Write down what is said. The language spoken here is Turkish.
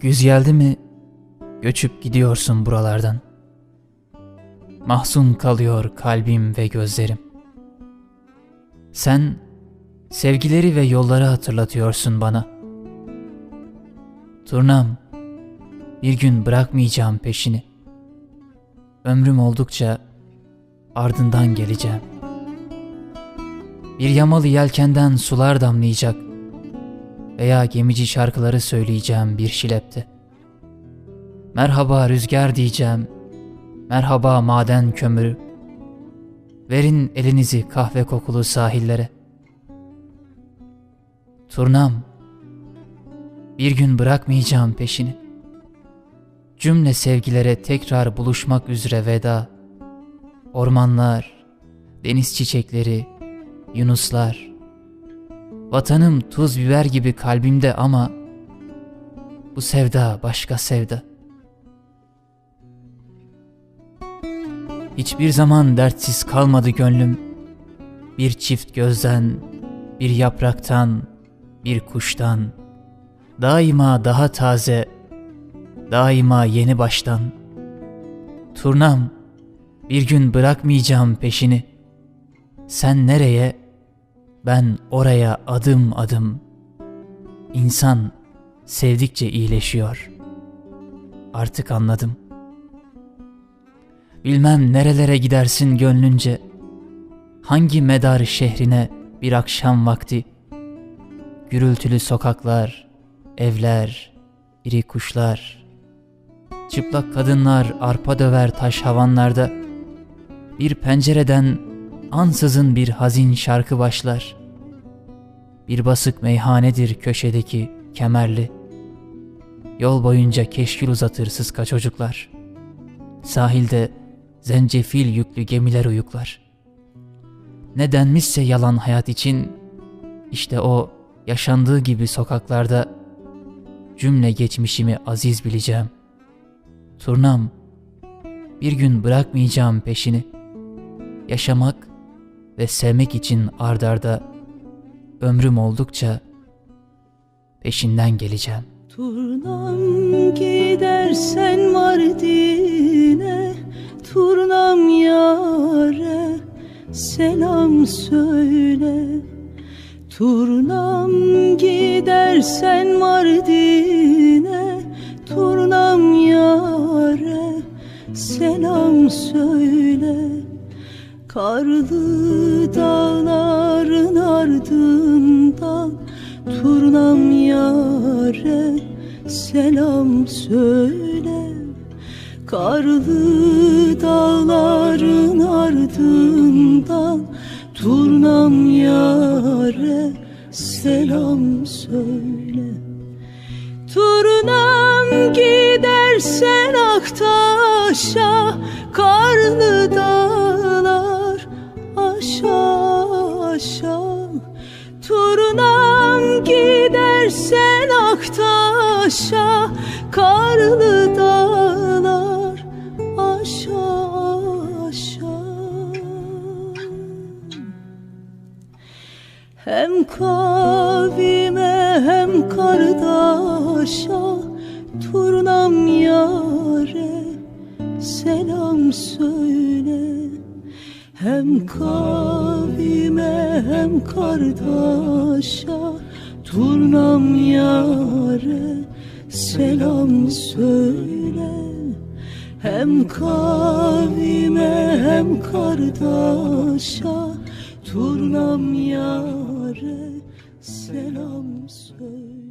güz geldi mi göçüp gidiyorsun buralardan. Mahzun kalıyor kalbim ve gözlerim. Sen sevgileri ve yolları hatırlatıyorsun bana. Turnam, bir gün bırakmayacağım peşini. Ömrüm oldukça ardından geleceğim. Bir yamalı yelkenden sular damlayacak veya gemici şarkıları söyleyeceğim bir şilepte. Merhaba rüzgar diyeceğim, merhaba maden kömürü. Verin elinizi kahve kokulu sahillere. Turnam, bir gün bırakmayacağım peşini. Cümle sevgilere tekrar buluşmak üzere veda. Ormanlar, deniz çiçekleri, yunuslar. Vatanım tuz biber gibi kalbimde ama bu sevda başka sevda. Hiçbir zaman dertsiz kalmadı gönlüm. Bir çift gözden, bir yapraktan, bir kuştan. Daima daha taze, daima yeni baştan. Turnam, bir gün bırakmayacağım peşini. Sen nereye, ben oraya adım adım. İnsan sevdikçe iyileşiyor. Artık anladım. Bilmem nerelere gidersin gönlünce. Hangi medar şehrine bir akşam vakti. Gürültülü sokaklar, evler, iri kuşlar. Çıplak kadınlar arpa döver taş havanlarda. Bir pencereden ansızın bir hazin şarkı başlar. Bir basık meyhanedir köşedeki kemerli. Yol boyunca keşkül uzatır sıska çocuklar. Sahilde zencefil yüklü gemiler uyuklar. Ne denmişse yalan hayat için, işte o yaşandığı gibi sokaklarda cümle geçmişimi aziz bileceğim. Turnam, bir gün bırakmayacağım peşini. Yaşamak ve sevmek için ardarda ömrüm oldukça peşinden geleceğim. Turnam gidersen Mardin'e Turnam yare selam söyle Turnam gidersen Mardin'e Turnam yare selam söyle Karlı dağların ardından Turnam yare selam söyle. Karlı dağların ardından Turnam yare selam söyle. Turnam gidersen Aktaş'a Karlı Aktaş'a Karlı dağlar aşağı aşağı Hem kavime hem kardeşa Turnam yare selam söyle. Hem kavime hem kardeşa Turnam yare selam söyle. Hem kavime hem kardeşa Turnam yare selam söyle